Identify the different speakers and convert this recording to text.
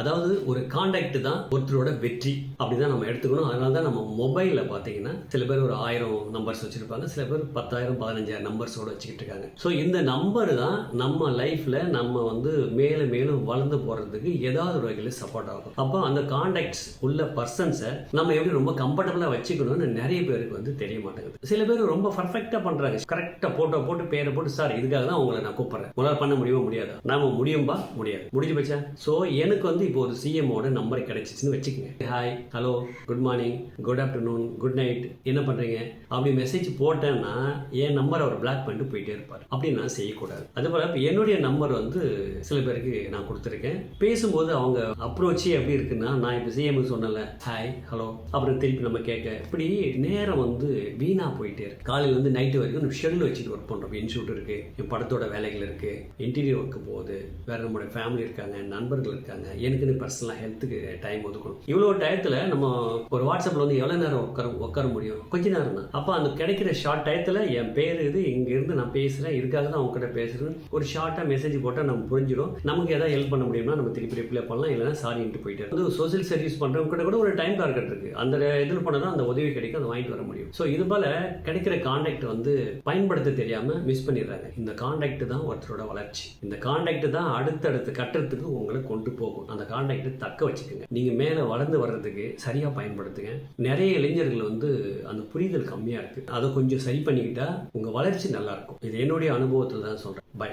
Speaker 1: அதாவது ஒரு காண்டாக்ட் தான் ஒருத்தரோட வெற்றி அப்படிதான் நம்ம எடுத்துக்கணும். அதனால தான் நம்ம மொபைலில் பார்த்தீங்கன்னா சில பேர் ஒரு ஆயிரம் நம்பர்ஸ் வச்சிருப்பாங்க சில பேர் பத்தாயிரம் பதினஞ்சாயிரம் நம்பர்ஸோட வச்சுக்கிட்டு இருக்காங்க. ஸோ இந்த நம்பர் தான் நம்ம லைஃப்பில் நம்ம வந்து மேலும் மேலும் வளர்ந்து போகிறதுக்கு ஏதாவது ஒரு வகையில் சப்போர்ட் ஆகும். அப்போ அந்த காண்டாக்ட்ஸ் உள்ள பர்சன்ஸை நம்ம எப்படி ரொம்ப கம்ஃபர்டபுளாக வச்சுக்கணும்னு நிறைய பேருக்கு வந்து தெரிய மாட்டேங்குது. சில பேர் ரொம்ப பர்ஃபெக்டாக பண்ணுறாங்க கரெக்டாக போட்டோ போட்டு பேரை போட்டு சார் இதுக்காக தான் உங்களை நான் கூப்பிட்றேன். உங்களால் பண்ண முடியுமா? முடியாதா? நாம முடியும்பா? முடியாது. முடிஞ்சு போச்சா? ஸோ எனக்கு வந்து இப்போ ஒரு சிஎம்மோட நம்பர் கிடைச்சிச்சுன்னு வச்சுக்கோங்க. Hi hello good morning good afternoon good night என்ன பண்றீங்க? அப்படி மெசேஜ் போட்டேன்னா என் நம்பர் அவர் பிளாக் பண்ணிட்டு போயிட்டே இருப்பார். அப்படி நான் செய்யக்கூடாது. அதே போல் இப்போ என்னுடைய நம்பர் வந்து சில பேருக்கு நான் கொடுத்துருக்கேன். பேசும்போது அவங்க அப்ரோச்சே எப்படி இருக்குன்னா நான் இப்போ சிஎம் சொன்னல ஹாய் ஹலோ அப்புறம் திருப்பி நம்ம கேட்க. இப்படி நேரம் வந்து வீணா போயிட்டே இருக்கு. காலையில இருந்து நைட்டு வரைக்கும் நம்ம ஷெடியூல் வச்சுட்டு ஒர்க் பண்றோம். இன்ஸ்டியூட் இருக்கு என் படத்தோட வேலைகள் இருக்கு இன்டீரியர் ஒர்க்கு போகுது வேற நம்மளுடைய ஃபேமிலி இருக்காங்க நண்பர்கள் இருக்காங்க எனக்கு எனக்குன்னு பர்சனலாக ஹெல்த்துக்கு டைம் ஒதுக்கணும். இவ்வளோ டயத்தில் நம்ம ஒரு வாட்ஸ்அப்பில் வந்து எவ்வளோ நேரம் உட்கார உட்கார முடியும்? கொஞ்ச நேரம் தான். அப்போ அந்த கிடைக்கிற ஷார்ட் டயத்தில் என் பேர் இது இங்கேருந்து நான் பேசுகிறேன் இதுக்காக தான் உங்ககிட்ட பேசுகிறேன் ஒரு ஷார்ட்டாக மெசேஜ் போட்டால் நம்ம புரிஞ்சிடும். நமக்கு எதாவது ஹெல்ப் பண்ண முடியும்னா நம்ம திருப்பி ரிப்ளை பண்ணலாம். இல்லைனா சாரின்ட்டு போயிட்டு வந்து சோசியல் சர்வீஸ் பண்ணுறவங்க கிட்ட கூட ஒரு டைம் டார்கெட் இருக்குது அந்த இதில் போனால் தான் அந்த உதவி கிடைக்கும். அதை வாங்கிட்டு வர முடியும். ஸோ இது போல் கிடைக்கிற காண்டாக்ட் வந்து பயன்படுத்த தெரியாமல் மிஸ் பண்ணிடுறாங்க. இந்த காண்டாக்ட் தான் ஒருத்தரோட வளர்ச்சி. இந்த காண்டாக்ட் தான் அடுத்தடுத்து கட்டத்துக்கு உங்களை கொண்டு போகும். அந்த காண்டாக்ட் தக்க வச்சுக்கோங்க. நீங்க மேல வளர்ந்து வர்றதுக்கு சரியா பயன்படுத்துங்க. நிறைய இளைஞர்கள் வந்து அந்த புரிதல் கம்மியா இருக்கு. அதை கொஞ்சம் சரி பண்ணிக்கிட்டா உங்க வளர்ச்சி நல்லா இருக்கும். இது என்னுடைய அனுபவத்தில் தான் சொல்றேன். பை